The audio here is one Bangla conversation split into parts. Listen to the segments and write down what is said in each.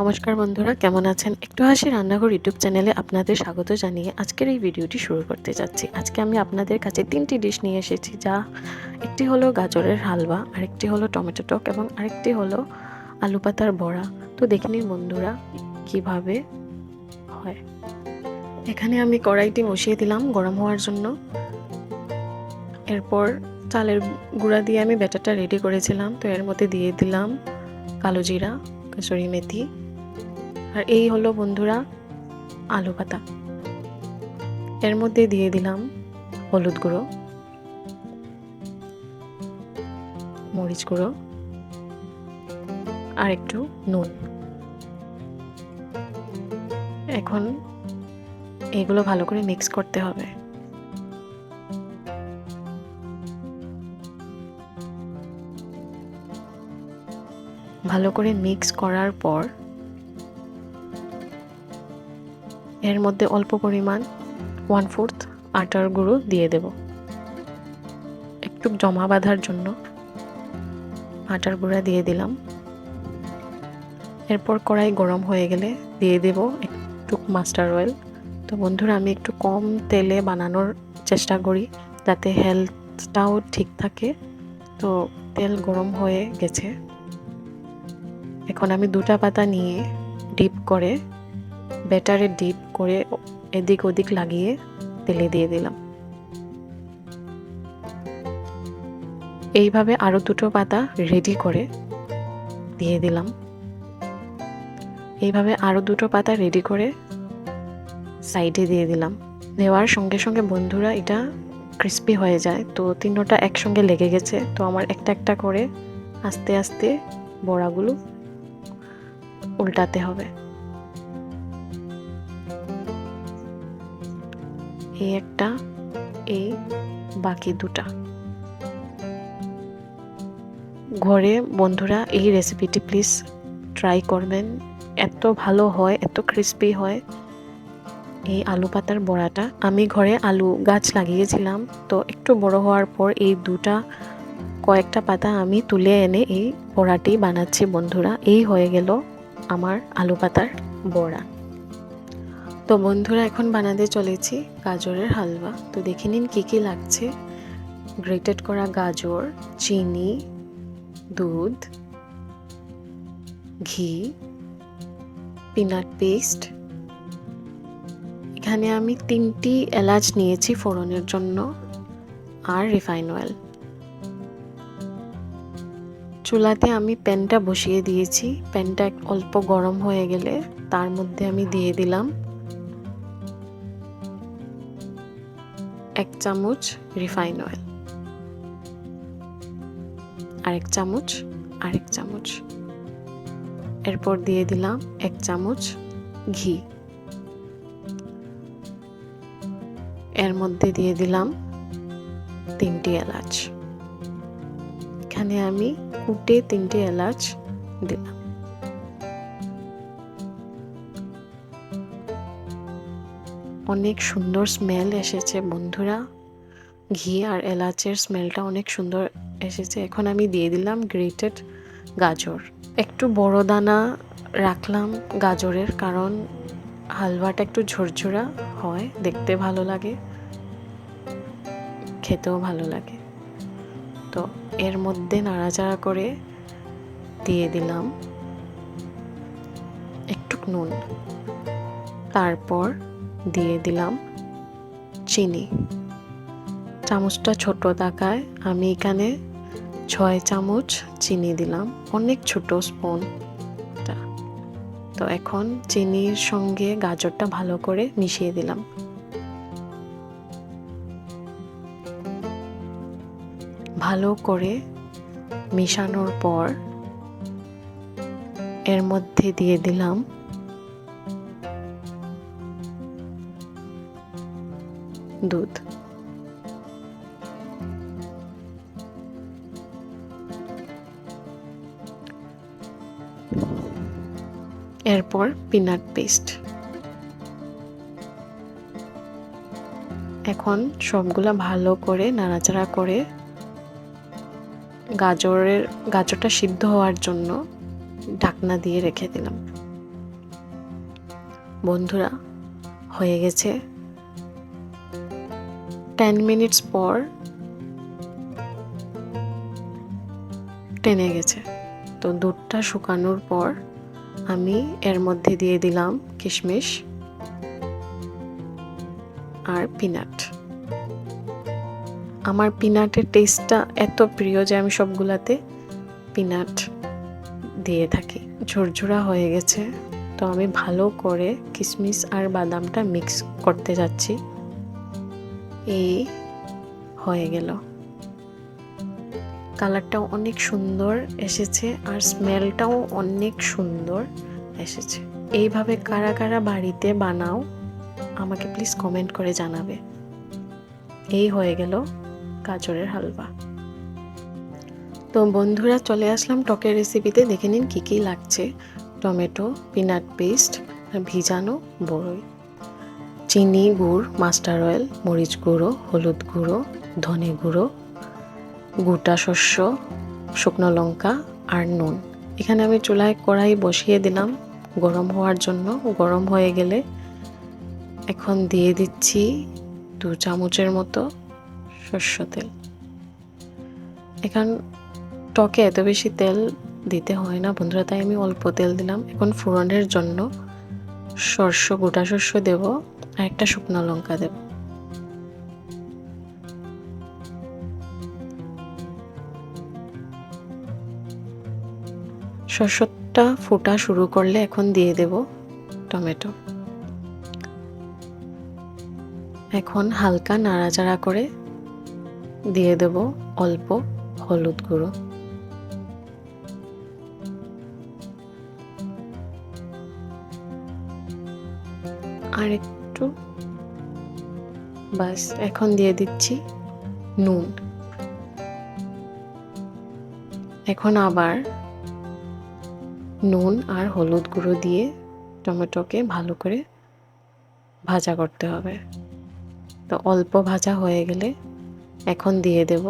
নমস্কার বন্ধুরা, কেমন আছেন? একটু হাসি রান্নাঘর ইউটিউব চ্যানেলে আপনাদের স্বাগত জানিয়ে আজকের এই ভিডিওটি শুরু করতে যাচ্ছি। আজকে আমি আপনাদের কাছে তিনটি ডিশ নিয়ে এসেছি, যা একটি হলো গাজরের হালুয়া আরেকটি হলো টমেটো টক এবং আরেকটি হলো আলু পাতার বড়া। তো দেখে নিন বন্ধুরা, কীভাবে হয়। এখানে আমি কড়াইটি বসিয়ে দিলাম গরম হওয়ার জন্য। এরপর চালের গুঁড়া দিয়ে আমি ব্যাটারটা রেডি করেছিলাম। তো এর মধ্যে দিয়ে দিলাম কালো জিরা, কসুরি মেথি আর এই হলো বন্ধুরা আলু পাতা। এর মধ্যে দিয়ে দিলাম হলুদ গুঁড়ো, মরিচ গুঁড়ো আর একটু নুন। এখন এগুলো ভালো করে মিক্স করতে হবে। ভালো করে মিক্স করার পর এর মধ্যে অল্প পরিমাণ ওয়ান ফোর্থ আটার গুঁড়ো দিয়ে দেব। একটু জমা বাঁধার জন্য আটার গুঁড়া দিয়ে দিলাম। এরপর কড়াই গরম হয়ে গেলে দিয়ে দেব একটু মাস্টার অয়েল। তো বন্ধুরা, আমি একটু কম তেলে বানানোর চেষ্টা করি যাতে হেলথটাও ঠিক থাকে। তো তেল গরম হয়ে গেছে। এখন আমি দুটা পাতা নিয়ে ডিপ করে ব্যাটারে ডিপ করে এদিক ওদিক লাগিয়ে তেলে দিয়ে দিলাম। এইভাবে আরও দুটো পাতা রেডি করে দিয়ে দিলাম। এইভাবে আরও দুটো পাতা রেডি করে সাইডে দিয়ে দিলাম। দেওয়ার সঙ্গে সঙ্গে বন্ধুরা, এটা ক্রিস্পি হয়ে যায়। তো তিনটা একসঙ্গে লেগে গেছে। তো আমার একটা একটা করে আস্তে আস্তে বড়াগুলো উল্টাতে হবে। এই একটা এই বাকি দুটা। ঘরে বন্ধুরা, এই রেসিপিটি প্লিজ ট্রাই করবেন। এত ভালো হয়, এত ক্রিস্পি হয়। এই আলু পাতার বড়াটা। আমি ঘরে আলু গাছ লাগিয়েছিলাম, তো একটু বড় হওয়ার পর এই দুটা, কয়েকটা পাতা আমি তুলে এনে এই বড়াটি বানাচ্ছি বন্ধুরা। এই হয়ে গেল আমার আলু পাতার বড়া। তো বন্ধুরা, এখন বানাতে চলেছি গাজরের হালুয়া। তো দেখে নিন কী কী লাগছে। গ্রেটেড করা গাজর, চিনি, দুধ, ঘি পিনাট পেস্ট এখানে আমি তিনটি এলাচ নিয়েছি ফোড়নের জন্য আর রিফাইন অয়েল চুলাতে আমি প্যানটা বসিয়ে দিয়েছি। প্যানটা অল্প গরম হয়ে গেলে তার মধ্যে আমি দিয়ে দিলাম এক চামচ রিফাইন অয়েল। আরেক চামচ আরেক চামচ। এরপর দিয়ে দিলাম এক চামচ ঘি। এর মধ্যে দিয়ে দিলাম তিনটি এলাচ। এখানে আমি কুটে তিনটি এলাচ দিলাম। অনেক সুন্দর স্মেল এসেছে, বন্ধুরা। ঘি আর এলাচের স্মেলটা অনেক সুন্দর এসেছে। এখন আমি দিয়ে দিলাম গ্রেটেড গাজর। একটু বড় দানা রাখলাম গাজরের, কারণ হালুয়াটা একটু ঝরঝরা হয়, দেখতে ভালো লাগে, খেতেও ভালো লাগে। তো এর মধ্যে নাড়াচাড়া করে দিয়ে দিলাম একটু নুন। তারপর দিয়ে দিলাম চিনি। চামচটা ছোট দেখায় আমি এখানে ছয় চামচ চিনি দিলাম, অনেক ছোট স্পুনটা তো এখন চিনির সঙ্গে গাজরটা ভালো করে মিশিয়ে দিলাম। ভালো করে মিশানোর পর এর মধ্যে দিয়ে দিলাম দুধ। এরপর পিনাট পেস্ট। এখন সবগুলা ভালো করে নাড়াচাড়া করে গাজরের, গাজরটা সিদ্ধ হওয়ার জন্য ঢাকনা দিয়ে রেখে দিলাম। বন্ধুরা, হয়ে গেছে টেন মিনিটস পর টেনে গেছে। তো দুধটা শুকানোর পর আমি এর মধ্যে দিয়ে দিলাম কিশমিশ আর পিনাট। আমার পিনাটের টেস্টটা এত প্রিয় যে আমি সবগুলাতে পিনাট দিয়ে থাকি। ঝুরঝুরা হয়ে গেছে। তো আমি ভালো করে কিশমিশ আর বাদামটা মিক্স করতে যাচ্ছি। এই হয়ে গেল। কালারটাও অনেক সুন্দর এসেছে আর স্মেলটাও অনেক সুন্দর এসেছে। এইভাবে কারা কারা বাড়িতে বানাও, আমাকে প্লিজ কমেন্ট করে জানাবে। এই হয়ে গেল গাজরের হালুয়া। তো বন্ধুরা, চলে আসলাম টকের রেসিপিতে দেখে নিন কী কী লাগছে। টমেটো পিনাট পেস্ট ভিজানো বড়ই। চিনি, গুড় মাস্টার অয়েল, মরিচ গুঁড়ো, হলুদ গুঁড়ো, ধনে গুঁড়ো, গোটা শস্য, শুকনো লঙ্কা আর নুন। এখানে আমি চুলায় কড়াই বসিয়ে দিলাম। গরম হওয়ার জন্য গরম হয়ে গেলে এখন দিয়ে দিচ্ছি দু চামচের মতো শস্য তেল। এখন টকে এত বেশি তেল দিতে হয় না বন্ধুরা, তাই আমি অল্প তেল দিলাম। এখন ফোড়নের জন্য শস্য গোটা শস্য দেব। আর একটা শুকনো লঙ্কা দেব। শস্যটা ফোটা শুরু করলে এখন দিয়ে দেব টমেটো। এখন হালকা নাড়াচাড়া করে দিয়ে দেব অল্প হলুদ গুঁড়ো। আর একটু বাস, এখন দিয়ে দিচ্ছি নুন। এখন আবার নুন আর হলুদ গুঁড়ো দিয়ে টমেটোকে ভালো করে ভাজা করতে হবে। তো অল্প ভাজা হয়ে গেলে এখন দিয়ে দেব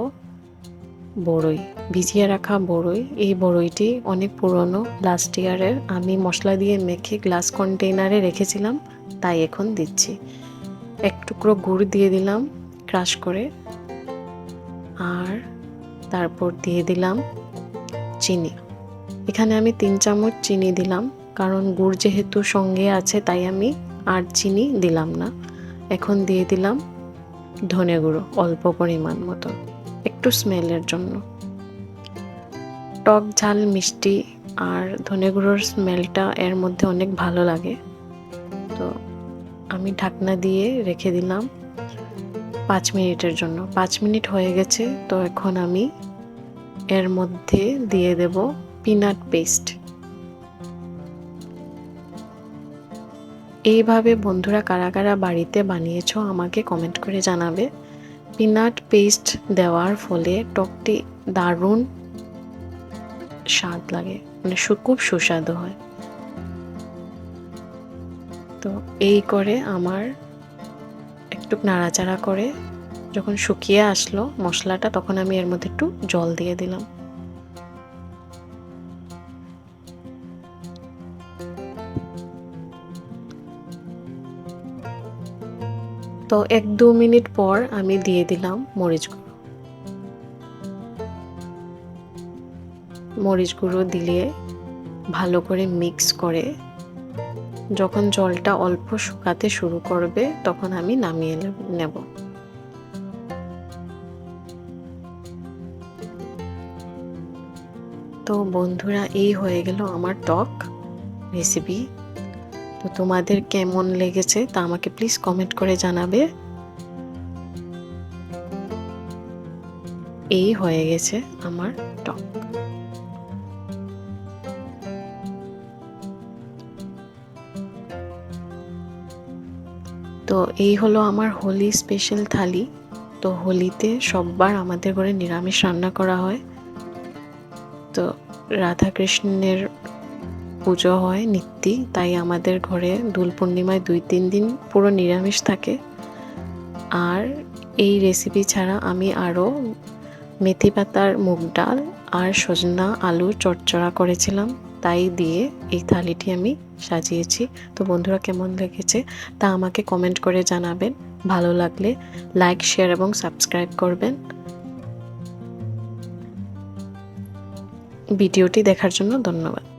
বড়ই। ভিজিয়ে রাখা বড়ই। এই বড়ইটি অনেক পুরনো লাস্ট ইয়ারের আমি মশলা দিয়ে মেখে গ্লাস কন্টেইনারে রেখেছিলাম। তাই এখন দিচ্ছি। এক টুকরো গুড় দিয়ে দিলাম ক্রাশ করে। আর তারপর দিয়ে দিলাম চিনি। এখানে আমি তিন চামচ চিনি দিলাম, কারণ গুড় যেহেতু সঙ্গে আছে, তাই আমি আর চিনি দিলাম না। এখন দিয়ে দিলাম ধনে গুঁড়ো, অল্প পরিমাণ মতো একটু স্মেলের জন্য। টক ঝাল, মিষ্টি আর ধনে গুঁড়োর স্মেলটা এর মধ্যে অনেক ভালো লাগে। তো আমি ঢাকনা দিয়ে রেখে দিলাম পাঁচ মিনিটের জন্য। পাঁচ মিনিট হয়ে গেছে, তো এখন আমি এর মধ্যে দিয়ে দেব পিনাট পেস্ট। এইভাবে বন্ধুরা কারা কারা বাড়িতে বানিয়েছ আমাকে কমেন্ট করে জানাবে। পিনাট পেস্ট দেওয়ার ফলে টকটি দারুণ স্বাদ লাগে মানে খুব সুস্বাদু হয়। তো এই করে আমার একটু নাড়াচাড়া করে যখন শুকিয়ে আসলো মশলাটা, তখন আমি এর মধ্যে একটু জল দিয়ে দিলাম। তো এক দু মিনিট পর আমি দিয়ে দিলাম মরিচ গুঁড়ো। মরিচ গুঁড়ো দিলে ভালো করে মিক্স করে যখন জলটা অল্প শুকাতে শুরু করবে, তখন আমি নামিয়ে নেব। তো বন্ধুরা, এই হয়ে গেল আমার টক রেসিপি তো তোমাদের কেমন লেগেছে তা আমাকে প্লিজ কমেন্ট করে জানাবে। এই হয়ে গেছে আমার টক। তো এই হলো আমার হোলি স্পেশাল থালি। তো হোলিতে সববার আমাদের ঘরে নিরামিষ রান্না করা হয়। তো রাধা কৃষ্ণের পুজো হয় নিত্যি, তাই আমাদের ঘরে দোল পূর্ণিমায় দুই তিন দিন পুরো নিরামিষ থাকে। আর এই রেসিপি ছাড়া আমি আরও মেথি পাতার মুগ ডাল আর সজনা আলু চটচড়া করেছিলাম। তাই দিয়ে এই থালিটি আমি সাজিয়েছি। তো বন্ধুরা, কেমন লেগেছে? তা আমাকে কমেন্ট করে জানাবেন। ভালো লাগলে লাইক শেয়ার এবং সাবস্ক্রাইব করবেন। ভিডিওটি দেখার জন্য ধন্যবাদ।